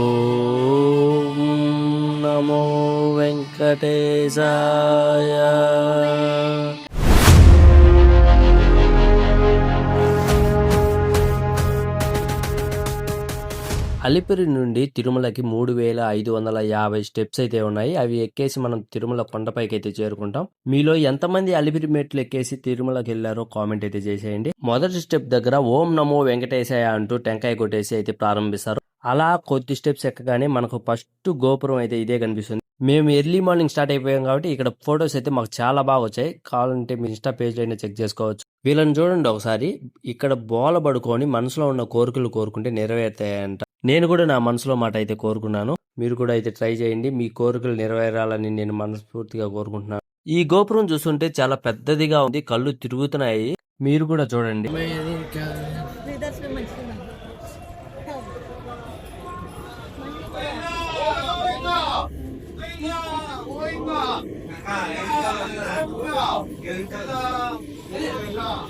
ఓం నమో వెంకటేశాయ. అలిపిరి నుండి తిరుమలకి మూడు వేల ఐదు వందల యాభై స్టెప్స్ అయితే ఉన్నాయి. అవి ఎక్కేసి మనం తిరుమల కొండపైకి అయితే చేరుకుంటాం. మీలో ఎంతమంది అలిపిరి మెట్లు ఎక్కేసి తిరుమలకి వెళ్ళారో కామెంట్ అయితే చేసేయండి. మొదటి స్టెప్ దగ్గర ఓం నమో వెంకటేశాయ అంటూ టెంకాయ కొట్టేసి అయితే ప్రారంభిస్తారు. అలా కొద్ది స్టెప్స్ ఎక్కగానే మనకు ఫస్ట్ గోపురం అయితే ఇదే కనిపిస్తుంది. మేము ఎర్లీ మార్నింగ్ స్టార్ట్ అయిపోయాం కాబట్టి ఇక్కడ ఫొటోస్ అయితే మాకు చాలా బాగా వచ్చాయి. కావాలంటే మీ ఇన్స్టా పేజ్ అయినా చెక్ చేసుకోవచ్చు. వీళ్ళని చూడండి ఒకసారి. ఇక్కడ బోల పడుకొని మనసులో ఉన్న కోరికలు కోరుకుంటే నెరవేరుతాయంట. నేను కూడా నా మనసులో మాట అయితే కోరుకున్నాను. మీరు కూడా అయితే ట్రై చేయండి. మీ కోరికలు నెరవేరాలని నేను మనస్ఫూర్తిగా కోరుకుంటున్నాను. ఈ గోపురం చూస్తుంటే చాలా పెద్దదిగా ఉంది. కళ్ళు తిరుగుతున్నాయి. మీరు కూడా చూడండి. 看看有一个男朋友有一个也有一个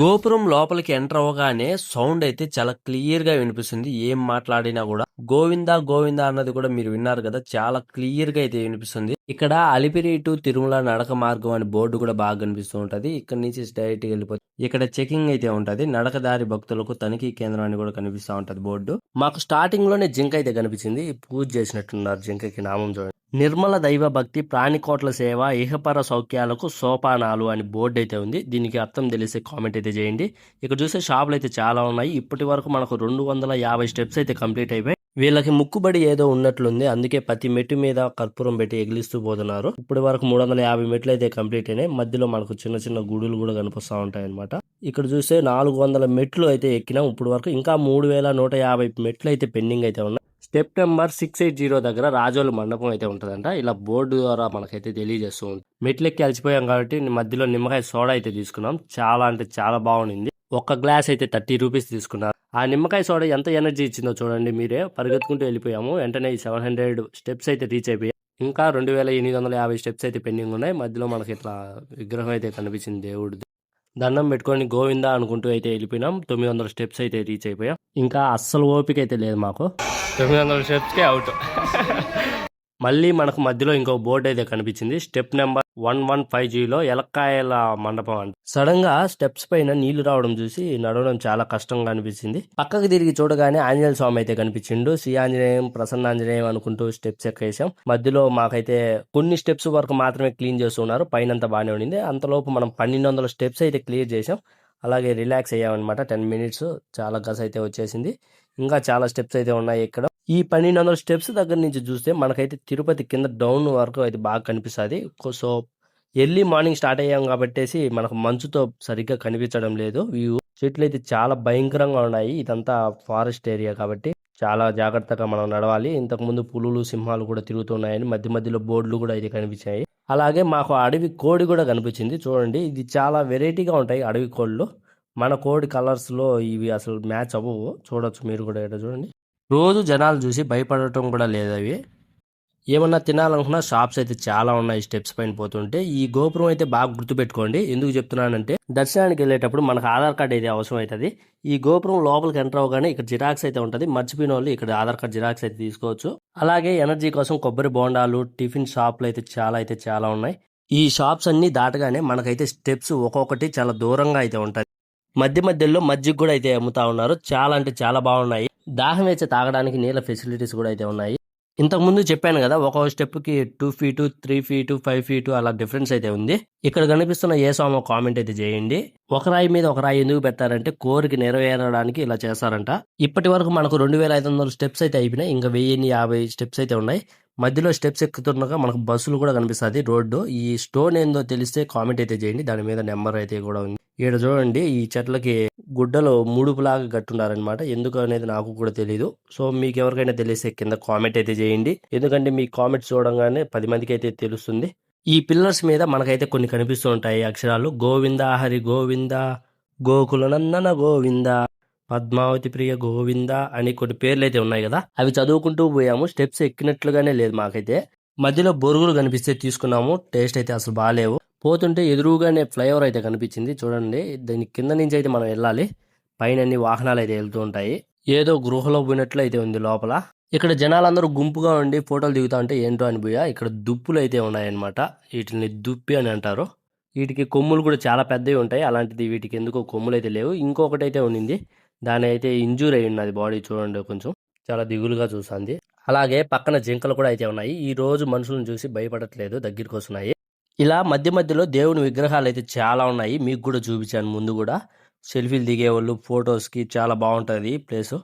గోపురం లోపలికి ఎంటర్ అవ్వగానే సౌండ్ అయితే చాలా క్లియర్గా వినిపిస్తుంది. ఏం మాట్లాడినా కూడా గోవిందా గోవిందా అన్నది కూడా మీరు విన్నారు కదా చాలా క్లియర్గా అయితే వినిపిస్తుంది. ఇక్కడ అలిపిరి టు తిరుమల నడక మార్గం అనే బోర్డు కూడా బాగా కనిపిస్తూ ఉంటది. ఇక్కడ నుంచి డైరెక్ట్గా వెళ్ళిపోతుంది ఇక్కడ చెకింగ్ అయితే ఉంటది. నడక దారి భక్తులకు తనిఖీ కేంద్రం అని కూడా కనిపిస్తా ఉంటది బోర్డు. మాకు స్టార్టింగ్లోనే జింక అయితే కనిపించింది. పూజ చేసినట్టున్నారు జింకకి నామం చూడండి నిర్మల దైవ భక్తి ప్రాణికోట్ల సేవ ఇహపర సౌఖ్యాలకు సోపానాలు అని బోర్డు అయితే ఉంది. దీనికి అర్థం తెలిసే కామెంట్ అయితే చేయండి. ఇక్కడ చూసే షాపులు అయితే చాలా ఉన్నాయి. ఇప్పటి వరకు మనకు రెండు వందల యాభై స్టెప్స్ అయితే కంప్లీట్ అయిపోయి వీళ్ళకి ముక్కుబడి ఏదో ఉన్నట్లుంది. అందుకే ప్రతి మెట్టు మీద కర్పూరం పెట్టి ఎగిలిస్తూ పోతున్నారు. ఇప్పటి వరకు మూడు వందల యాభై మెట్లు అయితే కంప్లీట్ అయినాయి. మధ్యలో మనకు చిన్న చిన్న గుడులు కూడా కనిపిస్తూ ఉంటాయి అనమాట ఇక్కడ చూస్తే నాలుగు వందల మెట్లు అయితే ఎక్కినాం. ఇప్పుడు వరకు ఇంకా మూడు వేల నూట యాభై మెట్లు అయితే పెండింగ్ అయితే ఉన్నాయి. Step number six eight zero దగ్గర రాజోలు మండపం అయితే ఉంటుందంట. ఇలా బోర్డు ద్వారా మనకైతే తెలియజేస్తూ ఉంది. మెట్లు ఎక్కి అలసిపోయాం కాబట్టి మధ్యలో నిమ్మకాయ సోడా అయితే తీసుకున్నాం. చాలా అంటే చాలా బాగుంది ఒక గ్లాస్ అయితే థర్టీ రూపీస్ తీసుకున్నారు ఆ నిమ్మకాయ సోడా ఎంత ఎనర్జీ ఇచ్చిందో చూడండి మీరే. పరిగెత్తుకుంటూ వెళ్ళిపోయాము. వెంటనే ఈ సెవెన్ హండ్రెడ్ స్టెప్స్ అయితే రీచ్ అయిపోయాయి. ఇంకా రెండు వేల ఎనిమిది వందల యాభై స్టెప్స్ అయితే పెండింగ్ ఉన్నాయి. మధ్యలో మనకి ఇట్లా విగ్రహం అయితే కనిపించింది దేవుడిది. దండం పెట్టుకొని గోవిందా అనుకుంటూ అయితే వెళ్ళిపోయినాం. తొమ్మిది వందల స్టెప్స్ అయితే రీచ్ అయిపోయాం. ఇంకా అస్సలు ఓపిక అయితే లేదు మాకు. తొమ్మిది వందల స్టెప్స్కే అవుట్. మళ్ళీ మనకు మధ్యలో ఇంకో బోర్డు అయితే కనిపించింది. Step number one one five జీలో ఎలక్కాయల మండపం అంట. సడన్గా స్టెప్స్ పైన నీళ్ళు రావడం చూసి నడవడం చాలా కష్టంగా అనిపించింది. పక్కకి తిరిగి చూడగానే ఆంజనేయ స్వామి అయితే కనిపించిండు. శ్రీ ఆంజనేయం ప్రసన్నాంజనేయం అనుకుంటూ స్టెప్స్ ఎక్కేసాం మధ్యలో మాకైతే కొన్ని స్టెప్స్ వరకు మాత్రమే క్లీన్ చేస్తున్నారు పైన అంతా బాగానే ఉండింది. అంతలోపు మనం పన్నెండు వందల స్టెప్స్ అయితే క్లియర్ చేసాం అలాగే రిలాక్స్ అయ్యామన్నమాట. టెన్ మినిట్స్ చాలా గస్ అయితే వచ్చేసింది. ఇంకా చాలా స్టెప్స్ అయితే ఉన్నాయి ఇక్కడ. ఈ పన్నెండు వందల స్టెప్స్ దగ్గర నుంచి చూస్తే మనకైతే తిరుపతి కింద డౌన్ వరకు అయితే బాగా కనిపిస్తుంది. సో ఎర్లీ మార్నింగ్ స్టార్ట్ అయ్యాం కాబట్టేసి మనకు మంచుతో సరిగ్గా కనిపించడం లేదు. వ్యూ చెట్లు అయితే చాలా భయంకరంగా ఉన్నాయి. ఇదంతా ఫారెస్ట్ ఏరియా కాబట్టి చాలా జాగ్రత్తగా మనం నడవాలి. ఇంతకు ముందు పులులు సింహాలు కూడా తిరుగుతున్నాయని మధ్య మధ్యలో బోర్డులు కూడా అయితే కనిపించాయి. అలాగే మాకు అడవి కోడి కూడా కనిపించింది. చూడండి ఇది చాలా వెరైటీగా ఉంటాయి అడవి కోళ్ళు. మన కోడి కలర్స్లో ఇవి అసలు మ్యాచ్ అవ్వవు. చూడొచ్చు మీరు కూడా ఇక్కడ చూడండి. రోజు జనాలు చూసి భయపడటం కూడా లేదు అవి. ఏమన్నా తినాలనుకున్నా షాప్స్ అయితే చాలా ఉన్నాయి స్టెప్స్ పైన పోతుంటే. ఈ గోపురం అయితే బాగా గుర్తుపెట్టుకోండి. ఎందుకు చెప్తున్నానంటే దర్శనానికి వెళ్ళేటప్పుడు మనకు ఆధార్ కార్డ్ అయితే అవసరం అవుతుంది ఈ గోపురం లోపలికి ఎంటర్ అవగానే ఇక్కడ జిరాక్స్ అయితే ఉంటుంది. మర్చిపోయిన వాళ్ళు ఇక్కడ ఆధార్ కార్డ్ జిరాక్స్ అయితే తీసుకోవచ్చు. అలాగే ఎనర్జీ కోసం కొబ్బరి బోండాలు టిఫిన్ షాప్లు అయితే చాలా అయితే చాలా ఉన్నాయి. ఈ షాప్స్ అన్ని దాటగానే మనకైతే స్టెప్స్ ఒక్కొక్కటి చాలా దూరంగా అయితే ఉంటాయి. మధ్య మధ్యలో మజ్జిగ కూడా అయితే అమ్ముతా ఉన్నారు. చాలా అంటే చాలా బాగున్నాయి. దాహం వేసి తాగడానికి నీళ్ళ ఫెసిలిటీస్ కూడా అయితే ఉన్నాయి. ఇంతకు ముందు చెప్పాను కదా ఒక్కొక్క స్టెప్కి two feet three feet five feet అలా డిఫరెన్స్ అయితే ఉంది. ఇక్కడ కనిపిస్తున్న ఏ సామో కామెంట్ అయితే చేయండి. ఒక రాయి మీద ఒక రాయి ఎందుకు పెట్టారంటే కోరిక నెరవేరడానికి ఇలా చేస్తారంట ఇప్పటి వరకు మనకు రెండు వేల ఐదు వందల స్టెప్స్ అయితే అయిపోయినాయి. ఇంకా వెయ్యి యాభై స్టెప్స్ అయితే ఉన్నాయి. మధ్యలో స్టెప్స్ ఎక్కుతుండగా మనకు బస్సులు కూడా కనిపిస్తుంది రోడ్డు. ఈ స్టోన్ ఏందో తెలిస్తే కామెంట్ అయితే చేయండి. దాని మీద నెంబర్ అయితే కూడా ఉంది. ఇక్కడ చూడండి ఈ చెట్లకి గుడ్డలో ముడుపులాగా కట్టున్నారనమాట ఎందుకు అనేది నాకు కూడా తెలియదు సో మీకు ఎవరికైనా తెలిస్తే కింద కామెంట్ అయితే చేయండి. ఎందుకంటే మీ కామెంట్స్ చూడంగానే పది మందికి అయితే తెలుస్తుంది. ఈ పిల్లర్స్ మీద మనకైతే కొన్ని కనిపిస్తూ ఉంటాయి అక్షరాలు. గోవింద హరి గోవింద గోకుల నందన గోవింద. పద్మావతి ప్రియ గోవింద అని కొన్ని పేర్లు అయితే ఉన్నాయి కదా అవి చదువుకుంటూ పోయాము. స్టెప్స్ ఎక్కినట్లుగానే లేదు మాకైతే. మధ్యలో బొరుగులు కనిపిస్తే తీసుకున్నాము. టేస్ట్ అయితే అసలు బాగాలేవు పోతుంటే ఎదురుగానే ఫ్లైఓవర్ అయితే కనిపించింది. చూడండి దీని కింద నుంచి అయితే మనం వెళ్ళాలి. పైన అన్ని వాహనాలు అయితే వెళ్తూ ఉంటాయి. ఏదో గృహలో పోయినట్లు అయితే ఉంది లోపల. ఇక్కడ జనాలందరూ గుంపుగా ఉండి ఫోటోలు దిగుతా ఉంటే ఏంటో అని పోయా. ఇక్కడ దుప్పులు అయితే ఉన్నాయన్నమాట. వీటిని దుప్పి అని అంటారు. వీటికి కొమ్ములు కూడా చాలా పెద్దవి ఉంటాయి. అలాంటిది వీటికి ఎందుకో కొమ్ములు అయితే లేవు. ఇంకొకటి అయితే ఉండింది దాని అయితే ఇంజూర్ అయి ఉన్నది బాడీ చూడండి కొంచెం. చాలా దిగులుగా చూసింది అలాగే పక్కన జింకలు కూడా అయితే ఉన్నాయి. ఈ రోజు మనుషులను చూసి భయపడట్లేదు దగ్గరికి వస్తున్నాయి ఇలా మధ్య మధ్యలో దేవుని విగ్రహాలు అయితే చాలా ఉన్నాయి. మీకు కూడా చూపించాను ముందు కూడా. సెల్ఫీలు దిగేవాళ్ళు ఫొటోస్కి చాలా బాగుంటుంది ప్లేస్.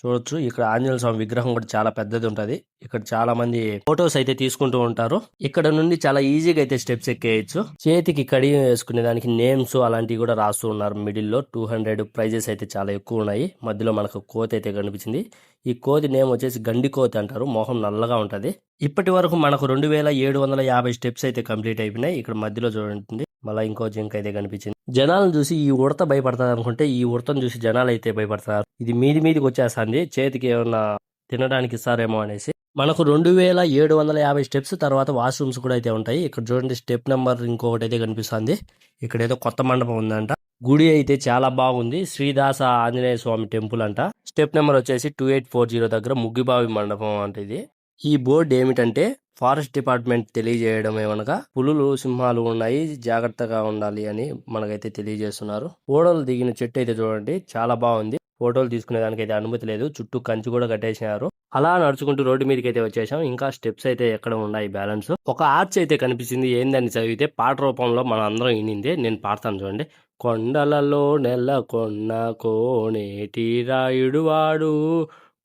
చూడొచ్చు. ఇక్కడ ఆంజనేయ స్వామి విగ్రహం కూడా చాలా పెద్దది ఉంటది. ఇక్కడ చాలా మంది ఫొటోస్ అయితే తీసుకుంటూ ఉంటారు. ఇక్కడ నుండి చాలా ఈజీగా అయితే స్టెప్స్ ఎక్కేయచ్చు. చేతికి కడియం వేసుకునే దానికి నేమ్స్ అలాంటివి కూడా రాస్తూ ఉన్నారు. మిడిల్లో టూ హండ్రెడ్ ప్రైజెస్ అయితే చాలా ఎక్కువ ఉన్నాయి. మధ్యలో మనకు కోతి అయితే కనిపించింది. ఈ కోతి నేమ్ వచ్చేసి గండి కోతి అంటారు. మొహం నల్లగా ఉంటది. ఇప్పటి వరకు మనకు రెండు వేల ఏడు వందల యాభై స్టెప్స్ అయితే కంప్లీట్ అయిపోయినాయి. ఇక్కడ మధ్యలో చూడండి. మళ్ళీ ఇంకో జింక అయితే కనిపించింది. జనాలను చూసి ఈ ఉడత భయపడతారు అనుకుంటే ఈ ఉడతను చూసి జనాలు అయితే భయపడతారు. ఇది మీది మీదికి వచ్చేస్తుంది. చేతికి ఏమన్నా తినడానికి ఇస్తారేమో అనేసి. మనకు రెండు వేల ఏడు వందల యాభై స్టెప్స్ తర్వాత వాష్రూమ్స్ కూడా అయితే ఉంటాయి. ఇక్కడ చూడండి స్టెప్ నెంబర్ ఇంకొకటి అయితే కనిపిస్తుంది. ఇక్కడ ఏదో కొత్త మండపం ఉందంట. గుడి అయితే చాలా బాగుంది. శ్రీదాస ఆంజనేయ స్వామి టెంపుల్ అంట. స్టెప్ నెంబర్ వచ్చేసి టూ ఎయిట్ ఫోర్ జీరో దగ్గర ముగ్గిబావి మండపం అంటే ఇది. ఈ బోర్డు ఏమిటంటే ఫారెస్ట్ డిపార్ట్మెంట్ తెలియజేయడం ఏమనగా పులులు సింహాలు ఉన్నాయి. జాగ్రత్తగా ఉండాలి అని మనకైతే తెలియజేస్తున్నారు. ఓడలు దిగిన చెట్టు అయితే చూడండి చాలా బాగుంది. ఫోటోలు తీసుకునేదానికి అయితే అనుమతి లేదు. చుట్టూ కంచి కూడా కట్టేసినారు. అలా నడుచుకుంటూ రోడ్డు మీదకి అయితే వచ్చేసాం. ఇంకా స్టెప్స్ అయితే ఎక్కడ ఉన్నాయి? బ్యాలెన్స్. ఒక ఆర్చ్ అయితే కనిపిస్తుంది. ఏందని చదివితే పాట రూపంలో మనం అందరం వినింది. నేను పాడతాను చూడండి. కొండలలో నెల కొన్న కోనేటి రాయుడు వాడు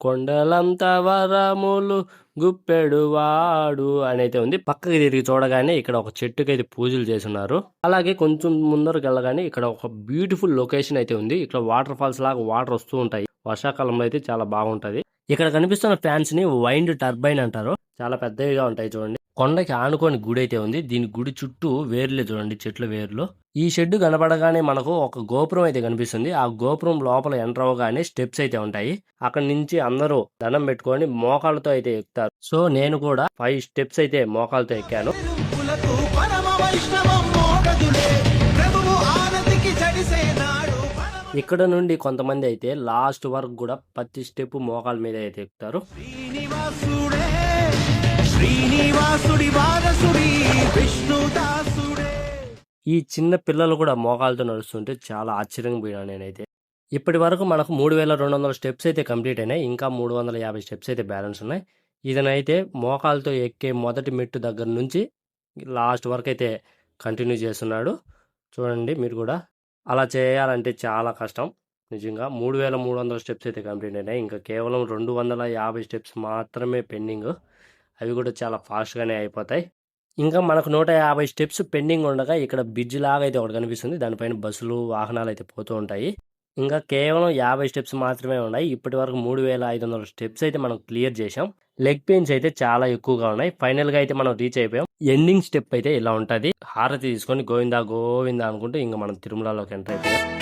కొండలంత వరములు గుప్పెడు వాడు అని అయితే ఉంది. పక్కకి తిరిగి చూడగానే ఇక్కడ ఒక చెట్టుకి అయితే పూజలు చేస్తున్నారు. అలాగే కొంచెం ముందరకు వెళ్ళగానే ఇక్కడ ఒక బ్యూటిఫుల్ లొకేషన్ అయితే ఉంది. ఇక్కడ వాటర్ ఫాల్స్ లాగా వాటర్ వస్తూ ఉంటాయి. వర్షాకాలంలో అయితే చాలా బాగుంటది. ఇక్కడ కనిపిస్తున్న ఫ్యాన్స్ని వైండ్ టర్బైన్ అంటారు. చాలా పెద్దవిగా ఉంటాయి చూడండి. కొండకి ఆనుకొని గుడి అయితే ఉంది. దీని గుడి చుట్టూ వేర్లే చూడండి చెట్ల వేర్లు. ఈ షెడ్ కనపడగానే మనకు ఒక గోపురం అయితే కనిపిస్తుంది. ఆ గోపురం లోపల ఎంటర్ అవ్వగానే స్టెప్స్ అయితే ఉంటాయి. అక్కడ నుంచి అందరూ దండం పెట్టుకొని మోకాళ్ళతో అయితే ఎక్కుతారు. సో నేను కూడా ఫైవ్ స్టెప్స్ అయితే మోకాళ్ళతో ఎక్కాను. ఇక్కడ నుండి కొంతమంది అయితే లాస్ట్ వరకు కూడా ప్రతి స్టెప్ మోకాళ్ళ మీద అయితే ఎక్కుతారు. శ్రీనివాసుడే. శ్రీనివాసుడి వారసుడి విష్ణుదాసుడే ఈ చిన్న పిల్లలు కూడా మోకాలతో నడుస్తుంటే చాలా ఆశ్చర్యంగా పోయినాను నేనైతే. ఇప్పటి వరకు మనకు మూడు వేల రెండు వందల స్టెప్స్ అయితే కంప్లీట్ అయినాయి. ఇంకా మూడు వందల యాభై స్టెప్స్ అయితే బ్యాలెన్స్ ఉన్నాయి. ఇదనైతే మోకాలతో ఎక్కే మొదటి మెట్టు దగ్గర నుంచి లాస్ట్ వరకు అయితే కంటిన్యూ చేస్తున్నాడు. చూడండి మీరు కూడా. అలా చేయాలంటే చాలా కష్టం. నిజంగా మూడు వేల మూడు వందల స్టెప్స్ అయితే కంప్లీట్ అయినాయి. ఇంకా కేవలం రెండు వందల యాభై స్టెప్స్ మాత్రమే పెండింగ్. అవి కూడా చాలా ఫాస్ట్గానే అయిపోతాయి. ఇంకా మనకు నూట యాభై స్టెప్స్ పెండింగ్ ఉండగా ఇక్కడ బ్రిడ్జ్ లాగా అయితే ఒకటి కనిపిస్తుంది. దానిపైన బస్సులు వాహనాలు అయితే పోతూ ఉంటాయి. ఇంకా కేవలం యాభై స్టెప్స్ మాత్రమే ఉన్నాయి. ఇప్పటి వరకు మూడు వేల ఐదు వందల స్టెప్స్ అయితే మనం క్లియర్ చేసాం లెగ్ పెయిన్స్ అయితే చాలా ఎక్కువగా ఉన్నాయి. ఫైనల్గా అయితే మనం రీచ్ అయిపోయాం. ఎండింగ్ స్టెప్ అయితే ఇలా ఉంటది. హారతి తీసుకొని గోవిందా గోవిందా అనుకుంటూ ఇంకా మనం తిరుమలలోకి ఎంటర్ అయిపోయాం.